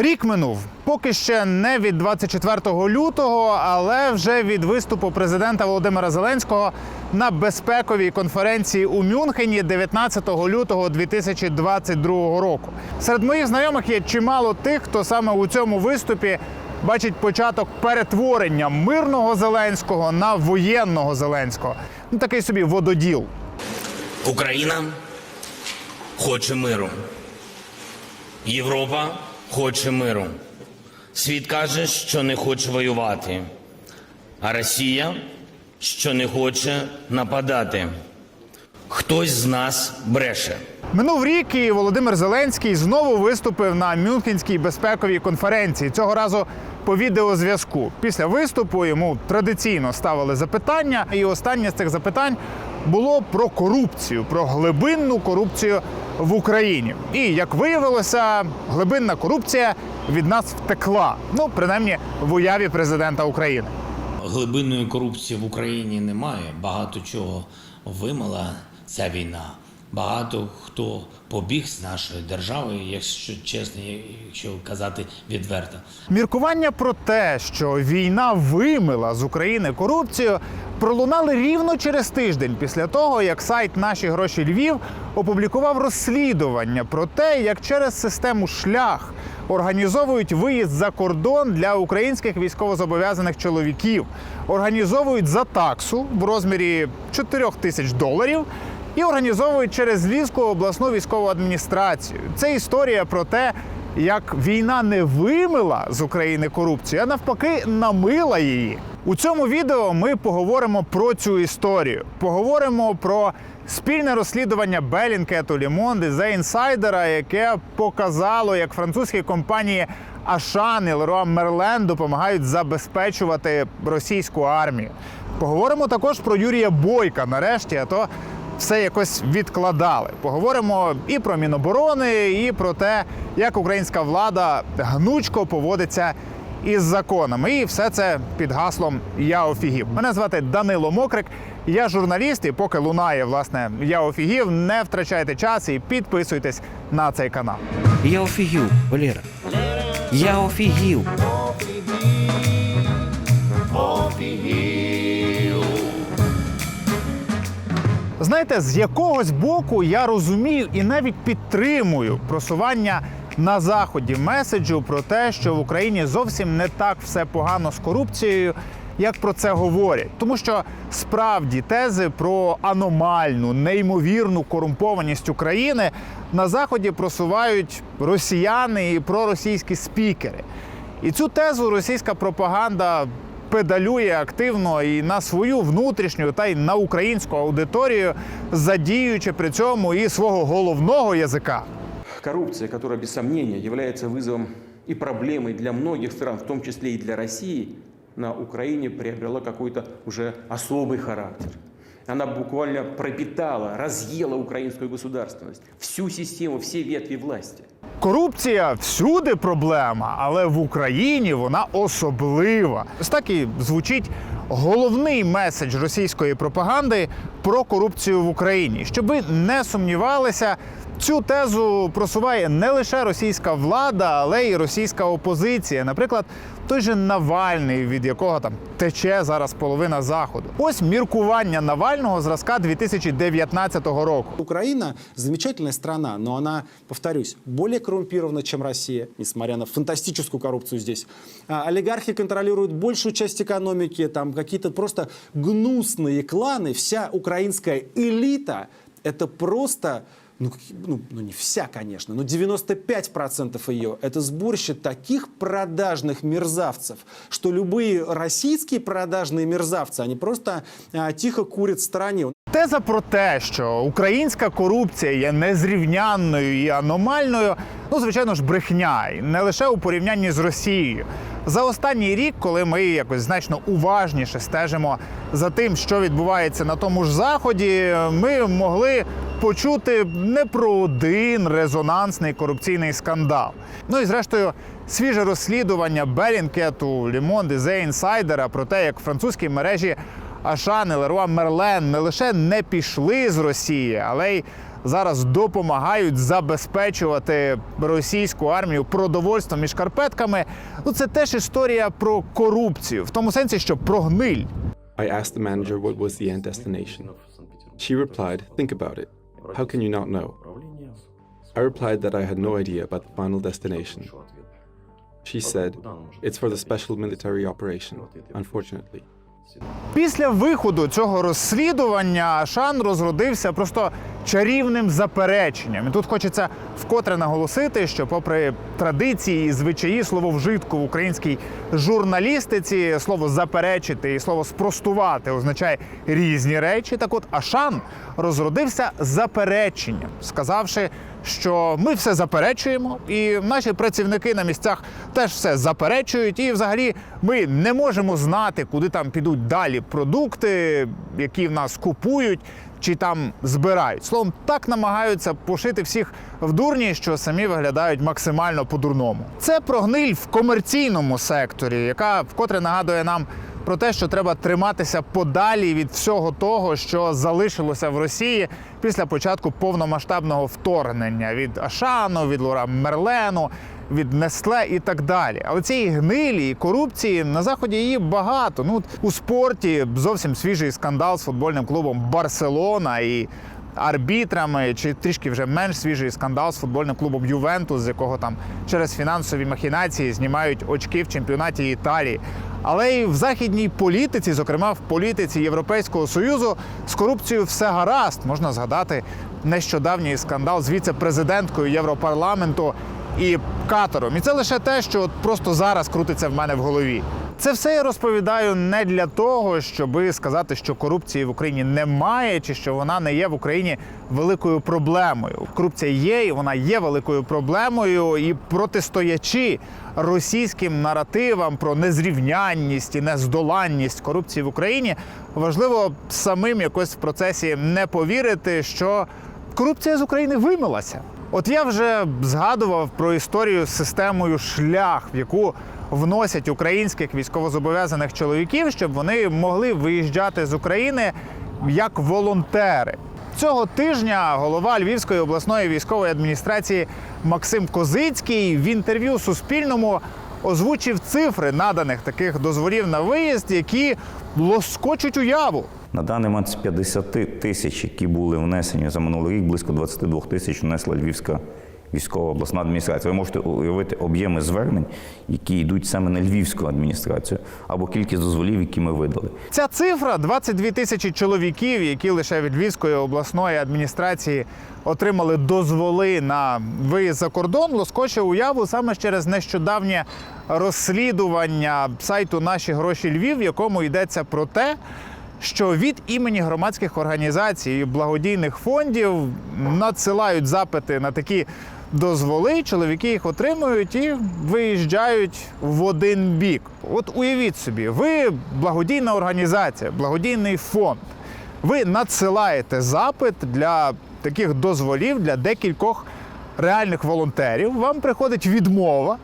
Рік минув поки ще не від 24 лютого, але вже від виступу президента Володимира Зеленського на безпековій конференції у Мюнхені 19 лютого 2022 року. Серед моїх знайомих є чимало тих, хто саме у цьому виступі бачить початок перетворення мирного Зеленського на воєнного Зеленського. Ну такий собі вододіл. Україна хоче миру. Європа хоче миру. Світ каже, що не хоче воювати. А Росія, що не хоче нападати. Хтось з нас бреше. Минув рік, і Володимир Зеленський знову виступив на Мюнхенській безпековій конференції. Цього разу по відеозв'язку. Після виступу йому традиційно ставили запитання, і останнє з цих запитань було про корупцію, про глибинну корупцію в Україні. І як виявилося, глибинна корупція від нас втекла. Ну, принаймні, в уяві президента України. Глибинної корупції в Україні немає. Багато чого вимила ця війна. Багато хто побіг з нашої держави, якщо чесно, якщо казати відверто. Міркування про те, що війна вимила з України корупцію, пролунали рівно через тиждень після того, як сайт Наші гроші Львів опублікував розслідування про те, як через систему шлях організовують виїзд за кордон для українських військовозобов'язаних чоловіків, організовують за таксу в розмірі 4 тисяч доларів і організовують через Львівську обласну військову адміністрацію. Це історія про те, як війна не вимила з України корупцію, а навпаки, намила її. У цьому відео ми поговоримо про цю історію. Поговоримо про спільне розслідування Белінкету Лімонди The інсайдера, яке показало, як французькі компанії Ашан і Леруа Мерлен допомагають забезпечувати російську армію. Поговоримо також про Юрія Бойка нарешті, а то все якось відкладали. Поговоримо і про Міноборони, і про те, як українська влада гнучко поводиться із законами. І все це під гаслом Я офігів. Мене звати Данило Мокрик. Я журналіст, і поки лунає власне Я офігів, не втрачайте час і підписуйтесь на цей канал. Я офігів, Валера. Я офігів. Знаєте, з якогось боку я розумію і навіть підтримую просування на заході меседжу про те, що в Україні зовсім не так все погано з корупцією, як про це говорять. Тому що справді тези про аномальну, неймовірну корумпованість України на заході просувають росіяни і проросійські спікери. І цю тезу російська пропаганда педалює активно і на свою внутрішню та й на українську аудиторію, задіючи при цьому і свого головного язика. Коррупция, которая без сомнения является вызовом и проблемой для многих стран, в том числе и для России, на Украине приобрела какой-то уже особый характер. Она буквально пропитала, разъела украинскую государственность, всю систему, все ветви власти. Корупція всюди проблема, але в Україні вона особлива. Ось так і звучить головний меседж російської пропаганди про корупцію в Україні. Щоб ви не сумнівалися, цю тезу просуває не лише російська влада, але й російська опозиція. Наприклад, той же Навальний, від якого там тече зараз половина заходу. Ось міркування Навального зразка 2019 року. Украина замечательная страна, но она, повторюсь, более коррумпирована, чем Россия, несмотря на фантастическую коррупцию здесь. А, олигархи контролируют большую часть экономики, там какие-то просто гнусные кланы. Вся украинская элита – это просто ну, какие- ну, ну, не вся, конечно, но 95% ее – это сборище таких продажных мерзавцев, что любые российские продажные мерзавцы, они просто а, тихо курят в стороне. Теза про те, що українська корупція є незрівнянною і аномальною, ну звичайно ж, брехня, і не лише у порівнянні з Росією. За останній рік, коли ми якось значно уважніше стежимо за тим, що відбувається на тому ж заході, ми могли почути не про один резонансний корупційний скандал. Ну і зрештою, свіже розслідування Белінкету, Лімонди, The інсайдера про те, як французькі мережі Ашан і Леруа Мерлен не лише не пішли з Росії, але й зараз допомагають забезпечувати російську армію продовольством і шкарпетками. Ну це теж історія про корупцію, в тому сенсі, що про гниль. I asked the manager what was the end destination. She replied, Think about it. How can you not know? I replied that I had no idea about the final destination. She said, It's for the special military operation, unfortunately. Після виходу цього розслідування Шан розродився просто чарівним запереченням. І тут хочеться вкотре наголосити, що, попри традиції і звичаї слово вжитку в українській журналістиці, слово заперечити і слово спростувати означає різні речі. Так от Ашан розродився запереченням, сказавши, що ми все заперечуємо, і наші працівники на місцях теж все заперечують. І взагалі ми не можемо знати, куди там підуть далі продукти, які в нас купують чи там збирають. Словом, так намагаються пошити всіх в дурні, що самі виглядають максимально по-дурному. Це про гниль в комерційному секторі, яка вкотре нагадує нам про те, що треба триматися подалі від всього того, що залишилося в Росії після початку повномасштабного вторгнення від Ашану, від Лора Мерлену. Від Нестле і так далі, але цієї гнилі і корупції на заході її багато. Ну у спорті зовсім свіжий скандал з футбольним клубом Барселона і арбітрами, чи трішки вже менш свіжий скандал з футбольним клубом Ювентус, з якого там через фінансові махінації знімають очки в чемпіонаті Італії. Але і в західній політиці, зокрема в політиці Європейського союзу, з корупцією все гаразд. Можна згадати нещодавній скандал з віце-президенткою Європарламенту і катером. І це лише те, що от просто зараз крутиться в мене в голові. Це все я розповідаю не для того, щоби сказати, що корупції в Україні немає, чи що вона не є в Україні великою проблемою. Корупція є, і вона є великою проблемою. І протистоячи російським наративам про незрівнянність і нездоланність корупції в Україні, важливо самим якось в процесі не повірити, що корупція з України вимилася. От я вже згадував про історію з системою шлях, в яку вносять українських військовозобов'язаних чоловіків, щоб вони могли виїжджати з України як волонтери. Цього тижня голова Львівської обласної військової адміністрації Максим Козицький в інтерв'ю Суспільному озвучив цифри наданих таких дозволів на виїзд, які лоскочуть уяву. На даний момент з 50 тисяч, які були внесені за минулий рік, близько 22 тисяч внесла Львівська військова обласна адміністрація. Ви можете уявити об'єми звернень, які йдуть саме на Львівську адміністрацію, або кількість дозволів, які ми видали. Ця цифра 22 тисячі чоловіків, які лише від Львівської обласної адміністрації отримали дозволи на виїзд за кордон, лоскоче уяву саме через нещодавнє розслідування сайту Наші гроші Львів, в якому йдеться про те, що від імені громадських організацій і благодійних фондів надсилають запити на такі дозволи, чоловіки їх отримують і виїжджають в один бік. От уявіть собі, ви благодійна організація, благодійний фонд. Ви надсилаєте запит для таких дозволів для декількох реальних волонтерів. Вам приходить відмова,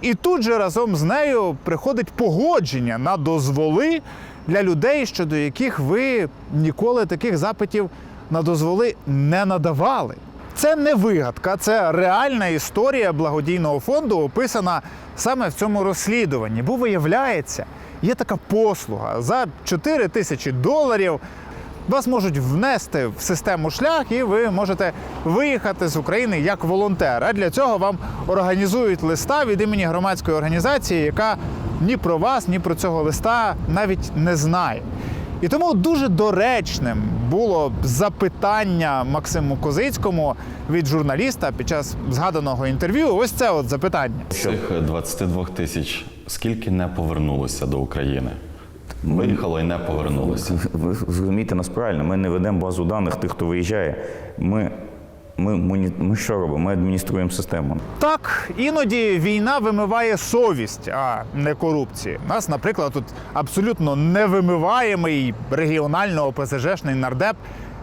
і тут же разом з нею приходить погодження на дозволи для людей, щодо яких ви ніколи таких запитів на дозволи не надавали. Це не вигадка, це реальна історія благодійного фонду, описана саме в цьому розслідуванні. Бо виявляється, є така послуга за 4 тисячі доларів. Вас можуть внести в систему шлях, і ви можете виїхати з України як волонтер. А для цього вам організують листа від імені громадської організації, яка ні про вас, ні про цього листа навіть не знає. І тому дуже доречним було запитання Максиму Козицькому від журналіста під час згаданого інтерв'ю. Ось це от запитання. Цих 22 тисяч скільки не повернулося до України? Виїхало і не повернулося. Ви зрозумієте нас правильно, ми не ведемо базу даних тих, хто виїжджає. Ми, ми, ми, ми що робимо? Ми адмініструємо систему. Так, іноді війна вимиває совість, а не корупції. Нас, наприклад, тут абсолютно невимиваємий регіонально ОПЗЖшний нардеп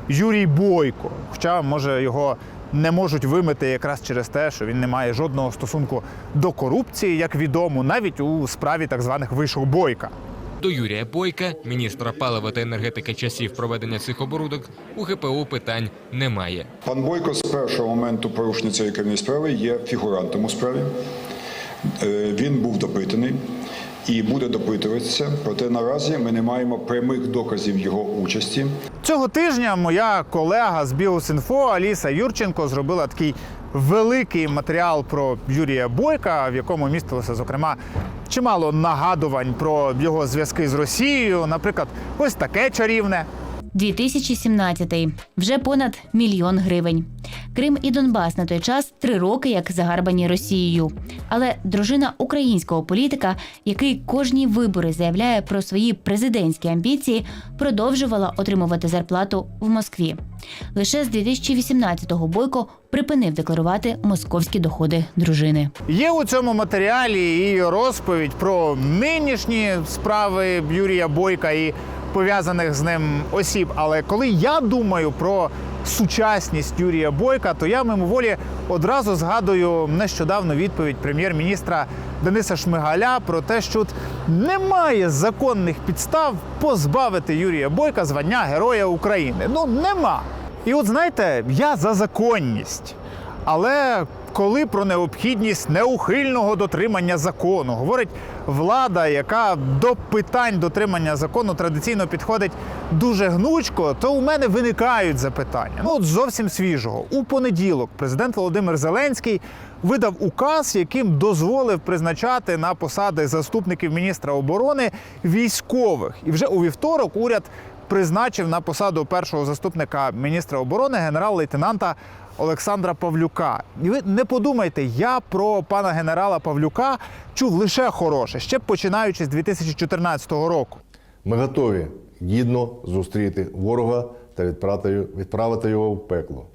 Юрій Бойко. Хоча, може, його не можуть вимити якраз через те, що він не має жодного стосунку до корупції, як відомо, навіть у справі так званих вийшов бойка. До Юрія Бойка, міністра палива та енергетики часів проведення цих оборудок, у ГПУ питань немає. Пан Бойко з першого моменту порушення цієї кримінальної справи є фігурантом у справі. Е, Він був допитаний і буде допитуватися, проте наразі ми не маємо прямих доказів його участі. Цього тижня моя колега з Біосінфо Аліса Юрченко зробила такий великий матеріал про Юрія Бойка, в якому містилося, зокрема, чимало нагадувань про його зв'язки з Росією. Наприклад, ось таке чарівне. 2017 вже понад мільйон гривень. Крим і Донбас на той час три роки як загарбані Росією. Але дружина українського політика, який кожні вибори заявляє про свої президентські амбіції, продовжувала отримувати зарплату в Москві. Лише з 2018-го Бойко припинив декларувати московські доходи дружини. Є у цьому матеріалі і розповідь про нинішні справи Юрія Бойка і пов'язаних з ним осіб. Але коли я думаю про сучасність Юрія Бойка, то я мимоволі одразу згадую нещодавну відповідь прем'єр-міністра Дениса Шмигаля про те, що тут немає законних підстав позбавити Юрія Бойка звання Героя України. Ну нема. І от знаєте, я за законність. Але коли про необхідність неухильного дотримання закону говорить влада, яка до питань дотримання закону традиційно підходить дуже гнучко, то у мене виникають запитання. Ну, от зовсім свіжого. У понеділок президент Володимир Зеленський видав указ, яким дозволив призначати на посади заступників міністра оборони військових. І вже у вівторок уряд призначив на посаду першого заступника міністра оборони генерал-лейтенанта Олександра Павлюка. І ви не подумайте, я про пана генерала Павлюка чув лише хороше, ще починаючи з 2014 року. Ми готові гідно зустріти ворога та відправити, його в пекло.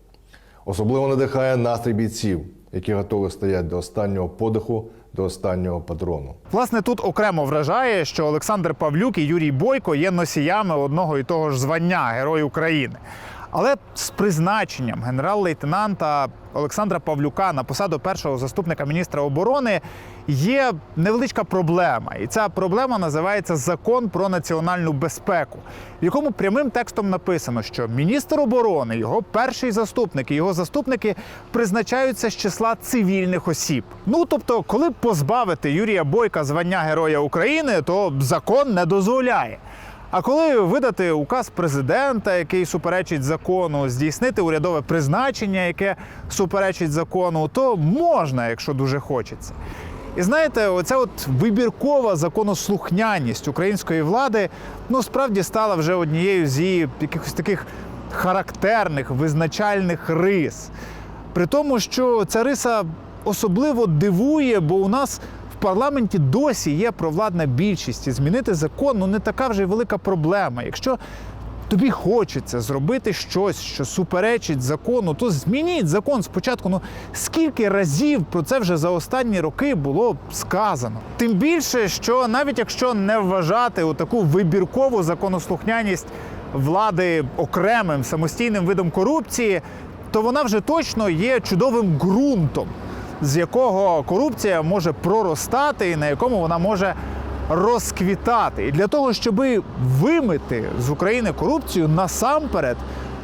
Особливо надихає настрій бійців, які готові стояти до останнього подиху, до останнього патрону. Власне, тут окремо вражає, що Олександр Павлюк і Юрій Бойко є носіями одного і того ж звання Герой України. Але з призначенням генерал-лейтенанта Олександра Павлюка на посаду першого заступника міністра оборони є невеличка проблема. І ця проблема називається Закон про національну безпеку, в якому прямим текстом написано, що міністр оборони, його перший заступник і його заступники призначаються з числа цивільних осіб. Ну тобто, коли позбавити Юрія Бойка звання Героя України, то закон не дозволяє. А коли видати указ президента, який суперечить закону, здійснити урядове призначення, яке суперечить закону, то можна, якщо дуже хочеться. І знаєте, оця от вибіркова законослухняність української влади ну справді стала вже однією з її якихось таких характерних визначальних рис. При тому, що ця риса особливо дивує, бо у нас парламенті досі є провладна більшість, і змінити закон ну не така вже й велика проблема. Якщо тобі хочеться зробити щось, що суперечить закону, то змініть закон спочатку. Ну скільки разів про це вже за останні роки було сказано? Тим більше, що навіть якщо не вважати таку вибіркову законослухняність влади окремим самостійним видом корупції, то вона вже точно є чудовим ґрунтом, з якого корупція може проростати і на якому вона може розквітати. І для того, щоб вимити з України корупцію, насамперед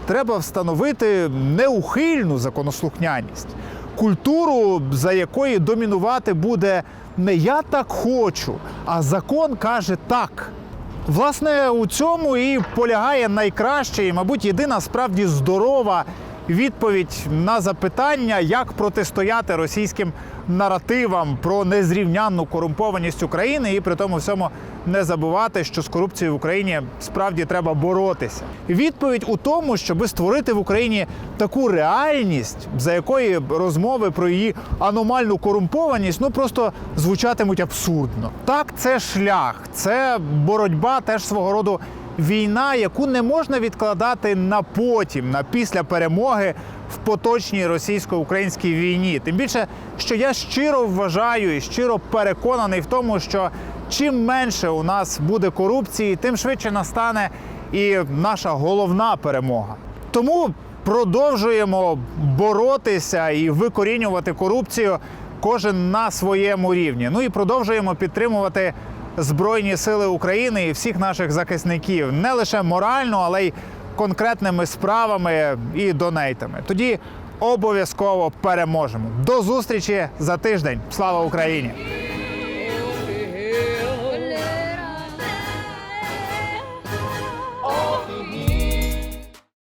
треба встановити неухильну законослухняність, культуру, за якої домінувати буде не я так хочу, а закон каже так. Власне, у цьому і полягає найкраща і, мабуть, єдина справді здорова відповідь на запитання, як протистояти російським наративам про незрівнянну корумпованість України, і при тому всьому не забувати, що з корупцією в Україні справді треба боротися. Відповідь у тому, щоби створити в Україні таку реальність, за якої розмови про її аномальну корумпованість ну просто звучатимуть абсурдно. Так, це шлях, це боротьба теж свого роду війна, яку не можна відкладати на потім, на після перемоги в поточній російсько-українській війні. Тим більше, що я щиро вважаю і щиро переконаний в тому, що чим менше у нас буде корупції, тим швидше настане і наша головна перемога. Тому продовжуємо боротися і викорінювати корупцію кожен на своєму рівні. Ну і продовжуємо підтримувати Збройні Сили України і всіх наших захисників не лише морально, але й конкретними справами і донейтами. Тоді обов'язково переможемо. До зустрічі за тиждень. Слава Україні!